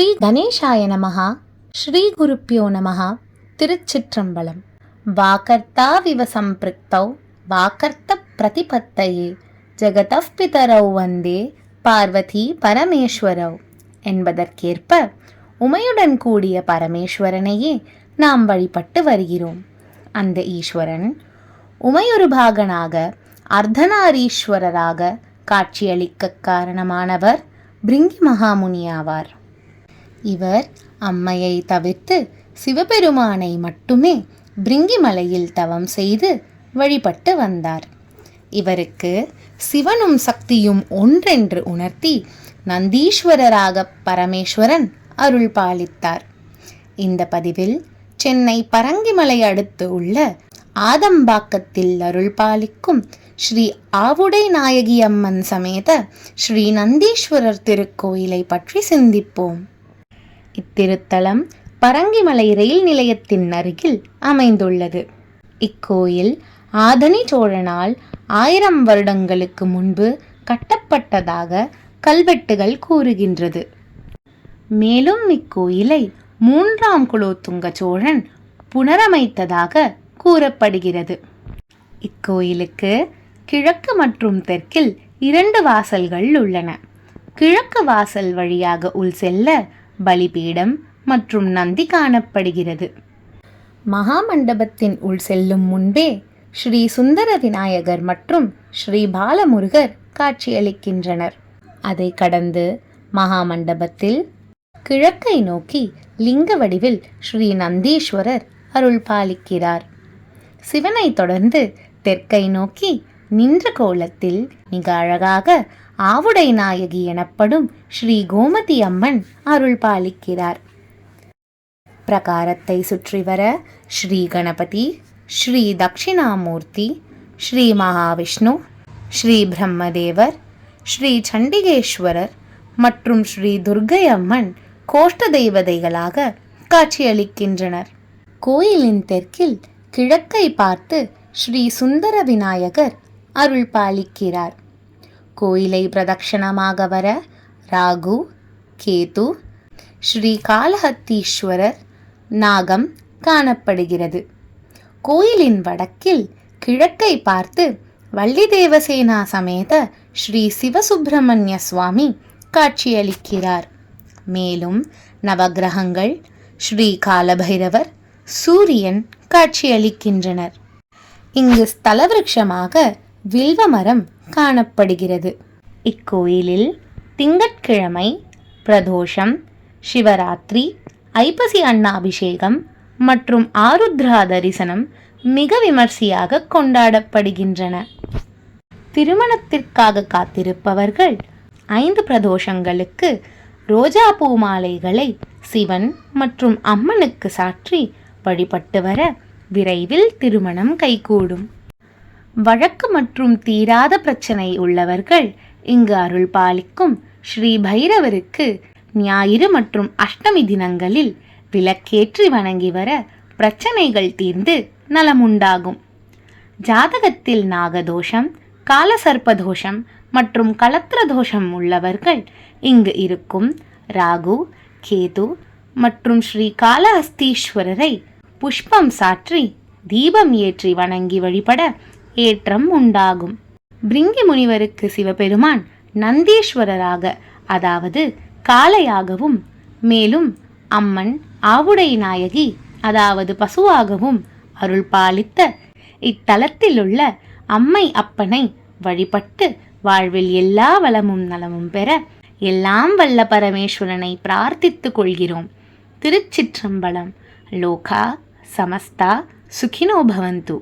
ஸ்ரீ கணேசாய நமஹா ஸ்ரீ குருப்பியோ நமஹா திருச்சிற்றம்பலம். வாகர்த்தாவிவ சம்பிருக்தௌ வாக்கர்த்த பிரதிபத்தையே ஜெகதப் பிதரௌ வந்தே பார்வதி பரமேஸ்வரௌ என்பதற்கேற்ப உமையுடன் கூடிய பரமேஸ்வரனையே நாம் வழிபட்டு வருகிறோம். அந்த ஈஸ்வரன் உமையொரு பாகனாக அர்த்தநாரீஸ்வரராக காட்சியளிக்க காரணமானவர் பிரிங்கி மகாமுனியாவார். இவர் அம்மையை தவிர்த்து சிவபெருமானை மட்டுமே பிரிங்கிமலையில் தவம் செய்து வழிபட்டு வந்தார். இவருக்கு சிவனும் சக்தியும் ஒன்றென்று உணர்த்தி நந்தீஸ்வரராக பரமேஸ்வரன் அருள் பாலித்தார். இந்த பதிவில் சென்னை பரங்கிமலை அடுத்து உள்ள ஆதம்பாக்கத்தில் அருள் பாலிக்கும் ஸ்ரீ ஆவுடை நாயகி அம்மன் சமேத ஸ்ரீ நந்தீஸ்வரர் திருக்கோயிலை பற்றி சிந்திப்போம். இத்திருத்தலம் பரங்கிமலை ரயில் நிலையத்தின் அருகில் அமைந்துள்ளது. இக்கோயில் ஆதனி சோழனால் ஆயிரம் வருடங்களுக்கு முன்பு கட்டப்பட்டதாக கல்வெட்டுகள் கூறுகின்றது. மேலும் இக்கோயிலை மூன்றாம் குலோத்துங்க சோழன் புனரமைத்ததாக கூறப்படுகிறது. இக்கோயிலுக்கு கிழக்கு மற்றும் தெற்கில் இரண்டு வாசல்கள் உள்ளன. கிழக்கு வாசல் வழியாக உள் செல்ல பலிபீடம் மற்றும் நந்தி காணப்படுகிறது. மகாமண்டபத்தின் உள் செல்லும் முன்பே ஸ்ரீ சுந்தர விநாயகர் மற்றும் ஸ்ரீ பாலமுருகர் காட்சியளிக்கின்றனர். அதை கடந்து மகாமண்டபத்தில் கிழக்கை நோக்கி லிங்க வடிவில் ஸ்ரீ நந்தீஸ்வரர் அருள் பாலிக்கிறார். சிவனை தொடர்ந்து தெற்கை நோக்கி நின்ற கோலத்தில் மிக அழகாக ஆவுடை நாயகி எனப்படும் ஸ்ரீ கோமதி அம்மன் அருள் பாலிக்கிறார். பிரகாரத்தை சுற்றி வர ஸ்ரீ கணபதி ஸ்ரீ தட்சிணாமூர்த்தி ஸ்ரீ மகாவிஷ்ணு ஸ்ரீ பிரம்மதேவர் ஸ்ரீ சண்டிகேஸ்வரர் மற்றும் ஸ்ரீ துர்கை அம்மன் கோஷ்ட தெய்வதைகளாக காட்சியளிக்கின்றனர். கோயிலின் தெற்கில் கிழக்கை பார்த்து ஸ்ரீ சுந்தர விநாயகர் அருள் பாலிக்கிறார். கோயிலை பிரதட்சணமாக வர ராகு கேது ஸ்ரீ காலஹத்தீஸ்வரர் நாகம் காணப்படுகிறது. கோயிலின் வடக்கில் கிழக்கை பார்த்து வள்ளி தேவசேனா சமேத ஸ்ரீ சிவசுப்பிரமணிய சுவாமி காட்சியளிக்கிறார். மேலும் நவக்கிரகங்கள் ஸ்ரீ காலபைரவர் சூரியன் காட்சியளிக்கின்றனர். இங்கு ஸ்தலவிருட்சமாக வில்வமரம் காணப்படுகிறது. இக்கோயிலில் திங்கட்கிழமை பிரதோஷம் சிவராத்திரி ஐப்பசி அன்னாபிஷேகம் மற்றும் ஆருத்ரா தரிசனம் மிக விமர்சையாக கொண்டாடப்படுகின்றன. திருமணத்திற்காக காத்திருப்பவர்கள் ஐந்து பிரதோஷங்களுக்கு ரோஜா பூ மாலைகளை சிவன் மற்றும் அம்மனுக்கு சாற்றி வழிபட்டு வர விரைவில் திருமணம் கைகூடும். வழக்கு மற்றும் தீராத பிரச்சனை உள்ளவர்கள் இங்கு அருள் பாலிக்கும் ஸ்ரீ பைரவருக்கு ஞாயிறு மற்றும் அஷ்டமி தினங்களில் விளக்கேற்றி வணங்கி வர பிரச்சனைகள் தீர்ந்து நலமுண்டாகும். ஜாதகத்தில் நாகதோஷம் காலசர்ப்பதோஷம் மற்றும் கலத்திர தோஷம் உள்ளவர்கள் இங்கு இருக்கும் ராகு கேது மற்றும் ஸ்ரீ காலஹஸ்தீஸ்வரரை புஷ்பம் சாற்றி தீபம் ஏற்றி வணங்கி வழிபட ஏற்றம் உண்டாகும். பிரிங்கி முனிவருக்கு சிவபெருமான் நந்தீஸ்வரராக அதாவது காளையாகவும் மேலும் அம்மன் ஆவுடை நாயகி அதாவது பசுவாகவும் அருள் பாலித்த இத்தலத்திலுள்ள அம்மை அப்பனை வழிபட்டு வாழ்வில் எல்லா வளமும் நலமும் பெற எல்லாம் வல்ல பரமேஸ்வரனை பிரார்த்தித்துக் கொள்கிறோம். திருச்சிற்றம்பலம் லோகா சமஸ்தா சுகினோ பவந்து.